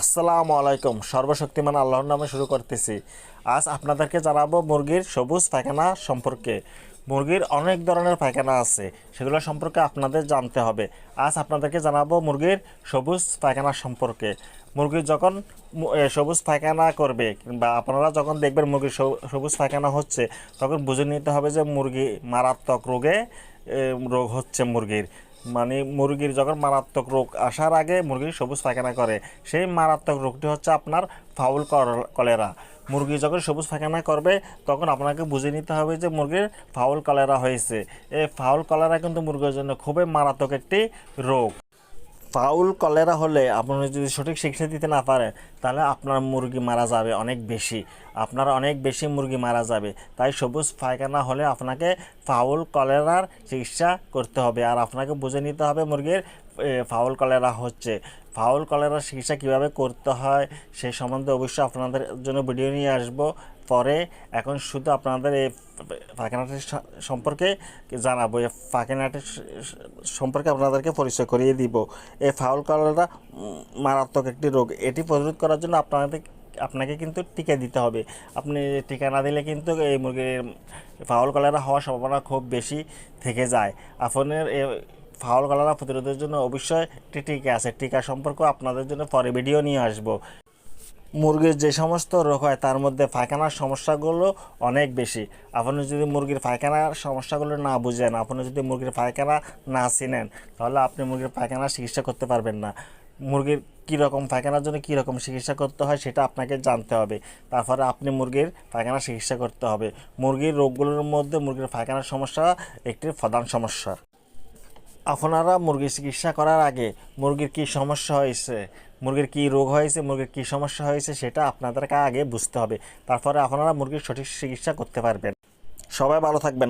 আসসালামু আলাইকুম। সর্বশক্তিমান আল্লাহর নামে শুরু করতেছি। আজ আপনাদেরকে জানাব মুরগির সবুজ পায়খানা সম্পর্কে। মুরগির অনেক ধরনের পায়খানা আছে, সেগুলো সম্পর্কে আপনাদের জানতে হবে। আজ আপনাদেরকে জানাব মুরগির সবুজ পায়খানা সম্পর্কে। মুরগি যখন সবুজ পায়খানা করবে বা আপনারা যখন দেখবেন মুরগির সবুজ পায়খানা হচ্ছে, তখন বুঝে নিতে হবে যে মুরগি মারাত্মক রোগে রোগ হচ্ছে মুরগির। মানে মুরগির যখন মারাত্মক রোগ আসার আগে মুরগি সবুজ পায়খানা করে, সেই মারাত্মক রোগটি হচ্ছে আপনার ফাউল কলেরা। মুরগি যখন সবুজ পায়খানা করবে, তখন আপনাকে বুঝে নিতে হবে যে মুরগির ফাউল কলেরা হয়েছে। এই ফাউল কলেরা কিন্তু মুরগির জন্য খুবই মারাত্মক একটি রোগ। ফাউল কলেরা হলে আপনি যদি সঠিক শিক্ষা দিতে না পারেন, তাহলে আপনার মুরগি মারা যাবে অনেক বেশি। আপনার অনেক বেশি মুরগি মারা যাবে। তাই সবুজ পায়খানা হলে আপনাকে ফাউল কলেরার চিকিৎসা করতে হবে। আর আপনাকে বুঝে নিতে হবে মুরগির ফাউল কলেরা হচ্ছে। ফাউল কলেরার চিকিৎসা কীভাবে করতে হয় সেই সম্বন্ধে অবশ্যই আপনাদের জন্য ভিডিও নিয়ে আসব। পরে এখন শুধু আপনাদের এই স- সম্পর্কে জানাব। এই স- সম্পর্কে আপনাদেরকে পরিচয় করিয়ে দিব। এই ফাউল কলেরা মারাত্মক একটি রোগ। এটি প্রতিরোধ করার জন্য আপনাদের, আপনাকে কিন্তু টিকা দিতে হবে। আপনি টিকা না দিলে কিন্তু এই মুরগির ফাউল কলেরা হওয়ার সম্ভাবনা খুব বেশি থেকে যায়। আপনার এ ফাউল কলেরা প্রতিরোধের জন্য অবশ্যই একটি টিকা আছে। টিকা সম্পর্কে আপনাদের জন্য পরে ভিডিও নিয়ে আসব। মুরগির যে সমস্ত রোগ হয়, তার মধ্যে পায়খানার সমস্যাগুলো অনেক বেশি। আপনি যদি মুরগির পায়খানার সমস্যাগুলো না বুঝেন, আপনি যদি মুরগির পায়খানা না চিনেন, তাহলে আপনি মুরগির পায়খানার চিকিৎসা করতে পারবেন না। মুরগির কীরকম পায়খানার জন্য কীরকম চিকিৎসা করতে হয়, সেটা আপনাকে জানতে হবে। তারপরে আপনি মুরগির পায়খানার চিকিৎসা করতে হবে। মুরগির রোগগুলোর মধ্যে মুরগির পায়খানার সমস্যা একটি প্রধান সমস্যা। আপনারা মুরগির চিকিৎসা করার আগে মুরগির কি সমস্যা হয়েছে মুরগির কি রোগ হয়েছে, মুরগির কি সমস্যা হয়েছে, সেটা আপনাদেরকে আগে বুঝতে হবে। তারপরে আপনারা মুরগির সঠিক চিকিৎসা করতে পারবেন। সবাই ভালো থাকবেন।